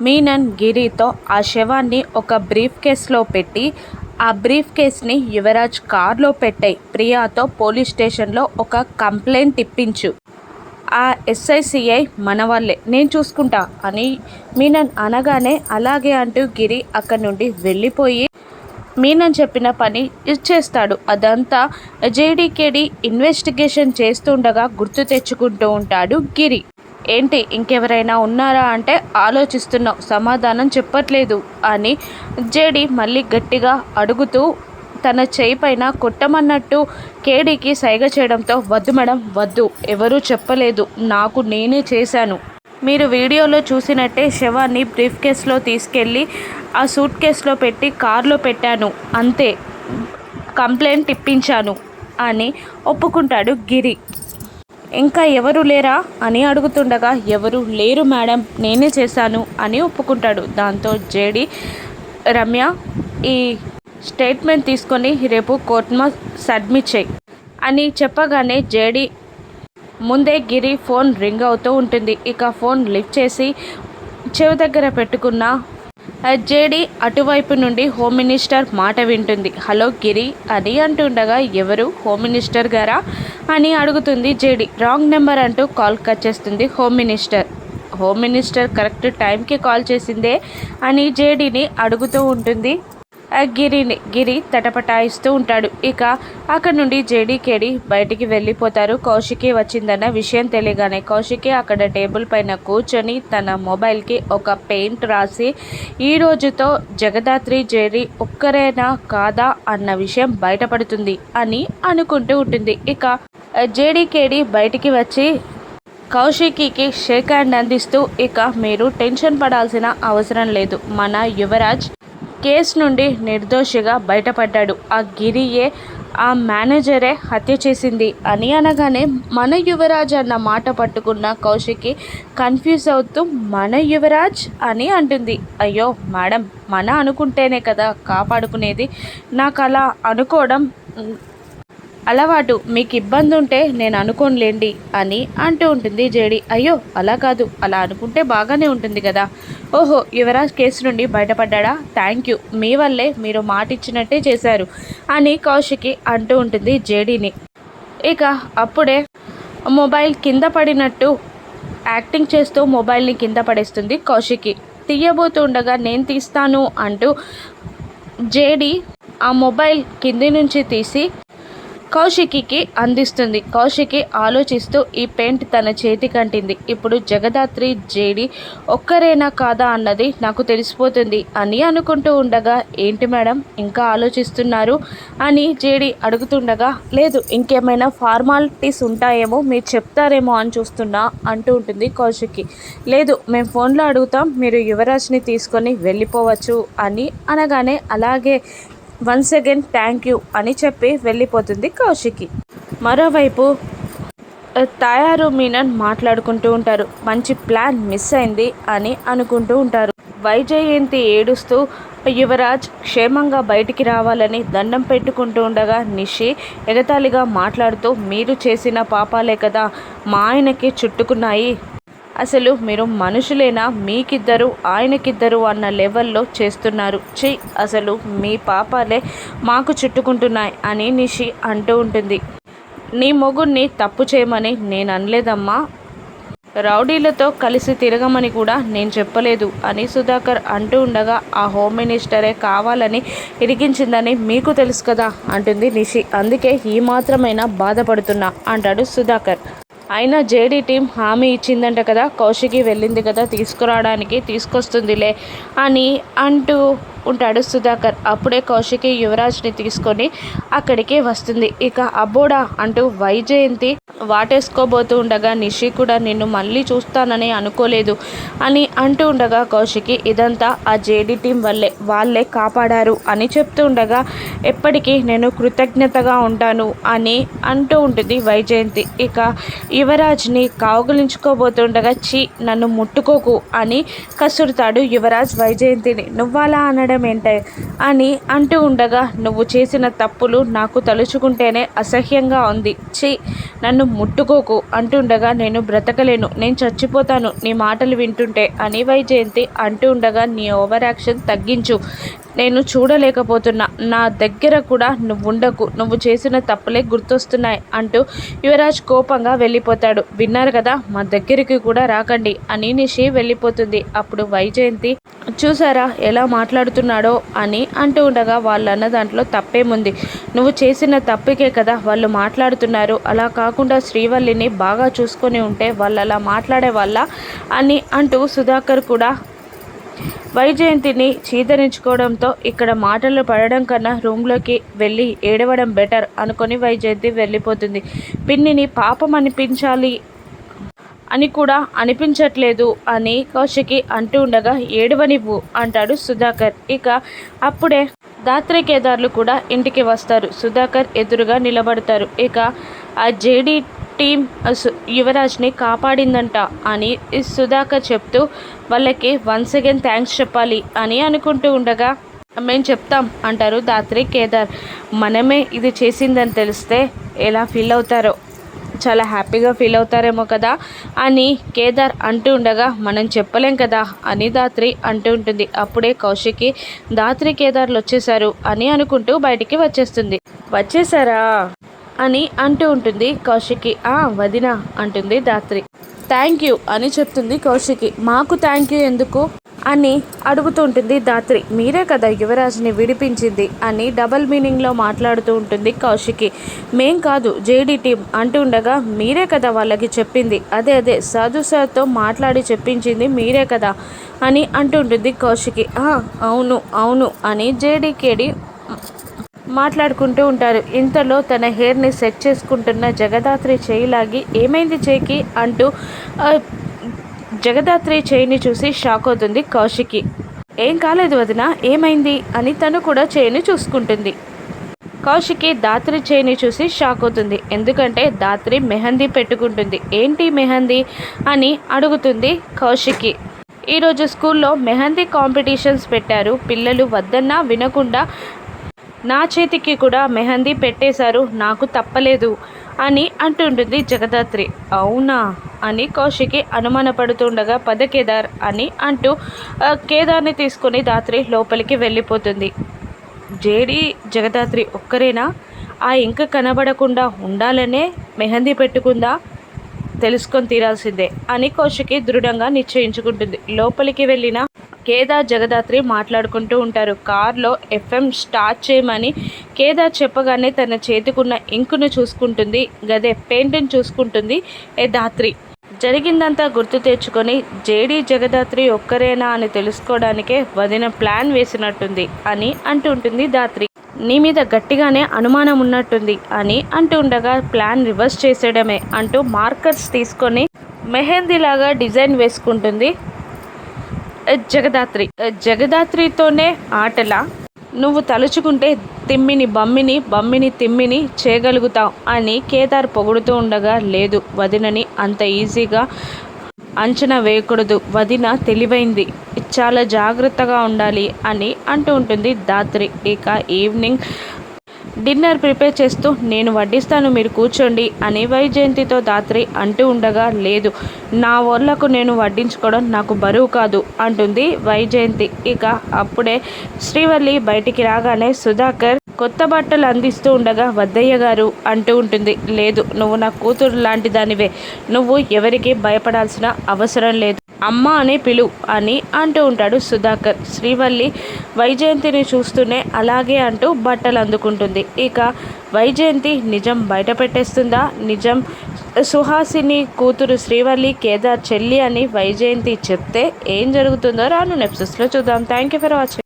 మీనన్ గిరితో ఆ శవాన్ని ఒక బ్రీఫ్ కేస్లో పెట్టి ఆ బ్రీఫ్ కేస్ని యువరాజ్ కార్లో పెట్టాయి ప్రియాతో పోలీస్ స్టేషన్లో ఒక కంప్లైంట్ ఇప్పించు. ఆ ఎస్ఐసిఐ మన వాళ్ళే నేను చూసుకుంటా అని మీనన్ అనగానే అలాగే అంటూ గిరి అక్కడి నుండి వెళ్ళిపోయి మీనన్ చెప్పిన పని ఇచ్చేస్తాడు. అదంతా జేడీకేడి ఇన్వెస్టిగేషన్ చేస్తుండగా గుర్తు తెచ్చుకుంటూ ఉంటాడు గిరి. ఏంటి ఇంకెవరైనా ఉన్నారా అంటే ఆలోచిస్తున్నావు సమాధానం చెప్పట్లేదు అని జేడి మళ్ళీ గట్టిగా అడుగుతూ తన చేయి పైన కొట్టమన్నట్టు కేడీకి సైగ చేయడంతో వద్దు మేడం వద్దు ఎవరూ చెప్పలేదు నాకు నేనే చేశాను. మీరు వీడియోలో చూసినట్టే శవాన్ని బ్రీఫ్ కేస్లో తీసుకెళ్ళి ఆ సూట్ కేస్లో పెట్టి కార్లో పెట్టాను అంతే కంప్లైంట్ ఇప్పించాను అని ఒప్పుకుంటాడు గిరి. ఇంకా ఎవరు లేరా అని అడుగుతుండగా ఎవరు లేరు మేడం నేనే చేశాను అని ఒప్పుకుంటాడు. దాంతో జేడి రమ్య ఈ స్టేట్మెంట్ తీసుకొని రేపు కోర్టులో సబ్మిట్ చేయి అని చెప్పగానే జేడి ముందే గిరి ఫోన్ రింగ్ అవుతూ ఉంటుంది. ఇక ఫోన్ లిఫ్ట్ చేసి చెవి దగ్గర పెట్టుకున్న జేడి అటువైపు నుండి హోమ్ మినిస్టర్ మాట వింటుంది. హలో గిరి అని అంటుండగా ఎవరు? హోమ్ మినిస్టర్ గారా? అని అడుగుతుంది జేడి. రాంగ్ నెంబర్ అంటూ కాల్ కట్ చేస్తుంది home minister. Home minister correct టైంకి కాల్ చేసిందే అని జేడీని అడుగుతూ ఉంటుంది. గిరిని గిరి తటపటాయిస్తూ ఉంటాడు. ఇక అక్కడ నుండి జేడీకేడి బయటికి వెళ్ళిపోతారు. కౌశికి వచ్చిందన్న విషయం తెలియగానే కౌశికి అక్కడ టేబుల్ పైన కూర్చొని తన మొబైల్కి ఒక పెయింట్ రాసి ఈ రోజుతో జగదాత్రి జేడి ఒక్కరేనా కాదా అన్న విషయం బయటపడుతుంది అని అనుకుంటూ ఉంటుంది. ఇక జేడీకేడి బయటికి వచ్చి కౌశికికి షేక్ హ్యాండ్ అందిస్తూ ఇక మీరు టెన్షన్ పడాల్సిన అవసరం లేదు. మన యువరాజ్ కేసు నుండి నిర్దోషిగా బయటపడ్డాడు. ఆ గిరియే ఆ మేనేజరే హత్య చేసింది. అని అనగానే మన యువరాజ్ అన్న మాట పట్టుకున్న కౌశికి కన్ఫ్యూజ్ అవుతూ మన యువరాజ్? అని అంటుంది. అయ్యో మేడం మన అనుకుంటేనే కదా కాపాడుకునేది. నాకు అలా అనుకోవడం అలవాటు మీకు ఇబ్బంది ఉంటే నేను అనుకోనులేండి అని అంటూ ఉంటుంది జేడి. అయ్యో అలా కాదు. అలా అనుకుంటే బాగానే ఉంటుంది కదా ఓహో యువరాజ్ కేసు నుండి బయటపడ్డా థ్యాంక్ యూ. మీ వల్లే మీరు మాట ఇచ్చినట్టే చేశారు అని కౌశికి అంటూ ఉంటుంది జేడీని. ఇక అప్పుడే మొబైల్ కింద పడినట్టు యాక్టింగ్ చేస్తూ మొబైల్ని కింద పడేస్తుంది కౌశికి. తీయబోతుండగా నేను తీస్తాను అంటూ జేడి ఆ మొబైల్ కింది నుంచి తీసి కౌశికికి అందిస్తుంది. కౌశికి ఆలోచిస్తూ ఈ పెయింట్ తన చేతికంటింది ఇప్పుడు జగదాత్రి జేడి ఒక్కరేనా కాదా అన్నది నాకు తెలిసిపోతుంది అని అనుకుంటూ ఉండగా ఏంటి మేడం? ఇంకా ఆలోచిస్తున్నారు? అని జేడి అడుగుతుండగా లేదు ఇంకేమైనా ఫార్మాలిటీస్ ఉంటాయేమో మీరు చెప్తారేమో అని చూస్తున్నా అంటూ ఉంటుంది కౌశికి. లేదు మేము ఫోన్లో అడుగుతాం మీరు యువరాజ్ని తీసుకొని వెళ్ళిపోవచ్చు అని అనగానే అలాగే వన్స్ అగైన్ థ్యాంక్ యూ అని చెప్పి వెళ్ళిపోతుంది కౌశికి. మరోవైపు తయారు మీనన్ మాట్లాడుకుంటూ ఉంటారు. మంచి ప్లాన్ మిస్ అయింది అని అనుకుంటూ ఉంటారు. వైజయంతి ఏడుస్తూ యువరాజ్ క్షేమంగా బయటికి రావాలని దండం పెట్టుకుంటూ ఉండగా నిషి ఎగతాళిగా మాట్లాడుతూ మీరు చేసిన పాపాలే కదా మా ఆయనకి చుట్టుకున్నాయి. అసలు మీరు మనుషులేనా? మీకిద్దరు ఆయనకిద్దరు అన్న లెవెల్లో చేస్తున్నారు. చి అసలు మీ పాపాలే మాకు చుట్టుకుంటున్నాయి అని నిషి అంటూ ఉంటుంది. నీ మొగుడిని తప్పు చేయమని నేను అనలేదమ్మా. రౌడీలతో కలిసి తిరగమని కూడా నేను చెప్పలేదు అని సుధాకర్ అంటూ ఉండగా ఆ హోమ్ మినిస్టరే కావాలని ఇరిగించిందని మీకు తెలుసు కదా అంటుంది నిషి. అందుకే ఈ మాత్రమైనా బాధపడుతున్నా అంటాడు సుధాకర్. అయినా జేడీ టీం హామీ ఇచ్చిందంట కదా కౌశికి వెళ్ళింది కదా తీసుకురావడానికి తీసుకొస్తుందిలే అని అంటూ ఉంటాడు సుధాకర్. అప్పుడే కౌశికి యువరాజ్ని తీసుకొని అక్కడికి వస్తుంది. ఇక అబ్బోడా అంటూ వైజయంతి వాటేసుకోబోతూ ఉండగా నిషి కూడా నిన్ను మళ్ళీ చూస్తానని అనుకోలేదు అని అంటూ ఉండగా కౌశికి ఇదంతా ఆ జేడీ టీం వల్లే వాళ్ళే కాపాడారు అని చెప్తూ ఉండగా ఎప్పటికీ నేను కృతజ్ఞతగా ఉంటాను అని అంటూ ఉంటుంది వైజయంతి. ఇక యువరాజ్ని కావుగులించుకోబోతుండగా చి నన్ను ముట్టుకోకు అని కసురుతాడు యువరాజ్ వైజయంతిని. నువ్వాలా అనడం కారణం ఏంటే అని అంటూ ఉండగా నువ్వు చేసిన తప్పులు నాకు తలుచుకుంటేనే అసహ్యంగా ఉంది. ఛీ నన్ను ముట్టుకోకు అంటుండగా నేను బ్రతకలేను నేను చచ్చిపోతాను నీ మాటలు వింటుంటే అని వైజయంతి అంటూ ఉండగా నీ ఓవర్ యాక్షన్ తగ్గించు నేను చూడలేకపోతున్నా నా దగ్గర కూడా నువ్వు ఉండకు నువ్వు చేసిన తప్పులే గుర్తొస్తున్నాయి అంటూ యువరాజ్ కోపంగా వెళ్ళిపోతాడు. విన్నారు కదా మా దగ్గరికి కూడా రాకండి అని నిషి వెళ్ళిపోతుంది. అప్పుడు వైజయంతి చూసారా ఎలా మాట్లాడుతున్నాడో అని అంటూ ఉండగా వాళ్ళు అన్న దాంట్లో తప్పేముంది నువ్వు చేసిన తప్పుకే కదా వాళ్ళు మాట్లాడుతున్నారు. అలా కాకుండా శ్రీవల్లిని బాగా చూసుకొని ఉంటే వాళ్ళు అలా మాట్లాడే వాళ్ళ అని అంటూ సుధాకర్ కూడా వైజయంతిని చీదరించుకోవడంతో ఇక్కడ మాటలు పడడం కన్నా రూమ్లోకి వెళ్ళి ఏడవడం బెటర్ అనుకొని వైజయంతి వెళ్ళిపోతుంది. పిన్నిని పాపం అనిపించాలి అని కూడా అనిపించట్లేదు అని కౌశికి అంటూ ఉండగా ఏడవనివ్వు అంటాడు సుధాకర్. ఇక అప్పుడే దాత్రే కేదార్లు కూడా ఇంటికి వస్తారు. సుధాకర్ ఎదురుగా నిలబడతారు. ఇక ఆ జేడీ టీం యువరాజ్ని కాపాడిందంట అని సుధాకర్ చెప్తూ వాళ్ళకి వన్స్ అగైన్ థ్యాంక్స్ చెప్పాలి అని అనుకుంటూ ఉండగా మేము చెప్తాం అంటారు దాత్రి కేదార్ మనమే ఇది చేసిందని తెలిస్తే ఎలా ఫీల్ అవుతారో చాలా హ్యాపీగా ఫీల్ అవుతారేమో కదా అని కేదార్ అంటూ ఉండగా మనం చెప్పలేం కదా అని దాత్రి అంటూ ఉంటుంది. అప్పుడే కౌశికి దాత్రి కేదార్లు వచ్చేసారు అని అనుకుంటూ బయటికి వచ్చేస్తుంది. వచ్చేసారా అని అంటూ ఉంటుంది కౌశికి. ఆ వదిన అంటుంది దాత్రి. థ్యాంక్ యూ అని చెప్తుంది కౌశికి. మాకు థ్యాంక్ యూ ఎందుకు? అని అడుగుతూ ఉంటుంది దాత్రి. మీరే కదా యువరాజ్ని విడిపించింది అని డబల్ మీనింగ్లో మాట్లాడుతూ ఉంటుంది కౌశికి. మేం కాదు జేడీ టీం అంటూ ఉండగా మీరే కదా వాళ్ళకి చెప్పింది. అదే అదే సాధు సార్తో మాట్లాడి చెప్పించింది మీరే కదా అని అంటుంటుంది కౌశికి. అవును అవును అని జేడీకేడి మాట్లాడుకుంటూ ఉంటారు. ఇంతలో తన హెయిర్ని సెట్ చేసుకుంటున్న జగదాత్రి చేయిలాగి ఏమైంది చేకి? అంటూ జగదాత్రి చేయిని చూసి షాక్ అవుతుంది కౌశికి. ఏం కాలేదు వదిన ఏమైంది? అని తను కూడా చేయిని చూసుకుంటుంది. కౌశికి దాత్రి చేయిని చూసి షాక్ అవుతుంది. ఎందుకంటే దాత్రి మెహందీ పెట్టుకుంటుంది. ఏంటి మెహందీ? అని అడుగుతుంది కౌశికి. ఈరోజు స్కూల్లో మెహందీ కాంపిటీషన్స్ పెట్టారు. పిల్లలు వద్దన్నా వినకుండా నా చేతికి కూడా మెహందీ పెట్టేశారు. నాకు తప్పలేదు. అని అంటుంటుంది జగదాత్రి. అవునా? అని కౌశికి అనుమానపడుతుండగా పద కేదార్ అని అంటూ కేదార్ని తీసుకొని దాత్రి లోపలికి వెళ్ళిపోతుంది. జేడి జగదాత్రి ఒక్కరేనా? ఆ ఇంక కనబడకుండా ఉండాలనే మెహందీ పెట్టుకుందా? తెలుసుకొని తీరాల్సిందే అని కౌశికి దృఢంగా నిశ్చయించుకుంటుంది. లోపలికి వెళ్ళిన కేదార్ జగదాత్రి మాట్లాడుకుంటూ ఉంటారు. కార్లో ఎఫ్ఎం స్టార్ట్ చేయమని కేదార్ చెప్పగానే తన చేతికున్న ఇంకును చూసుకుంటుంది. గదే పెయింట్ని చూసుకుంటుంది ఏ దాత్రి జరిగిందంతా గుర్తు తెచ్చుకొని జేడీ జగదాత్రి ఒక్కరేనా అని తెలుసుకోవడానికే వదిన ప్లాన్ వేసినట్టుంది అని అంటుంటుంది దాత్రి. నీ మీద గట్టిగానే అనుమానం ఉన్నట్టుంది అని అంటూ ఉండగా ప్లాన్ రివర్స్ చేసేయడమే అంటూ మార్కర్స్ తీసుకొని మెహందీలాగా డిజైన్ వేసుకుంటుంది. జగదాత్రి. జగదాత్రితోనే ఆటల. నువ్వు తలుచుకుంటే తిమ్మిని బమ్మిని బమ్మిని తిమ్మిని చేయగలుగుతావు అని కేదార్ పొగుడుతూ ఉండగా లేదు వదినని అంత ఈజీగా అంచనా వేయకూడదు. వదిన తెలివైంది. చాలా జాగ్రత్తగా ఉండాలి అని అంటూ ఉంటుంది దాత్రి. ఇక ఈవినింగ్ డిన్నర్ ప్రిపేర్ చేస్తూ నేను వడ్డిస్తాను మీరు కూర్చోండి అని వైజయంతితో దాత్రి అంటూ ఉండగా లేదు నా వాళ్ళకు నేను వడ్డించుకోవడం నాకు బరువు కాదు అంటుంది వైజయంతి. ఇక అప్పుడే శ్రీవల్లి బయటికి రాగానే సుధాకర్ కొత్త బట్టలు అందిస్తూ ఉండగా వద్దయ్య గారు అంటూ ఉంటుంది. లేదు నువ్వు నా కూతురు లాంటి దానివే. నువ్వు ఎవరికి భయపడాల్సిన అవసరం లేదు. అమ్మ అని పిలు అని అంటూ ఉంటాడు సుధాకర్. శ్రీవల్లి వైజయంతిని చూస్తూనే అలాగే అంటూ బట్టలు అందుకుంటుంది. ఇక వైజయంతి నిజం బయట పెట్టేస్తుందా? నిజం సుహాసిని కూతురు శ్రీవల్లి కేదార్ చెల్లి అని వైజయంతి చెప్తే ఏం జరుగుతుందో రాను నెప్సెస్లో చూద్దాం. Thank you for watching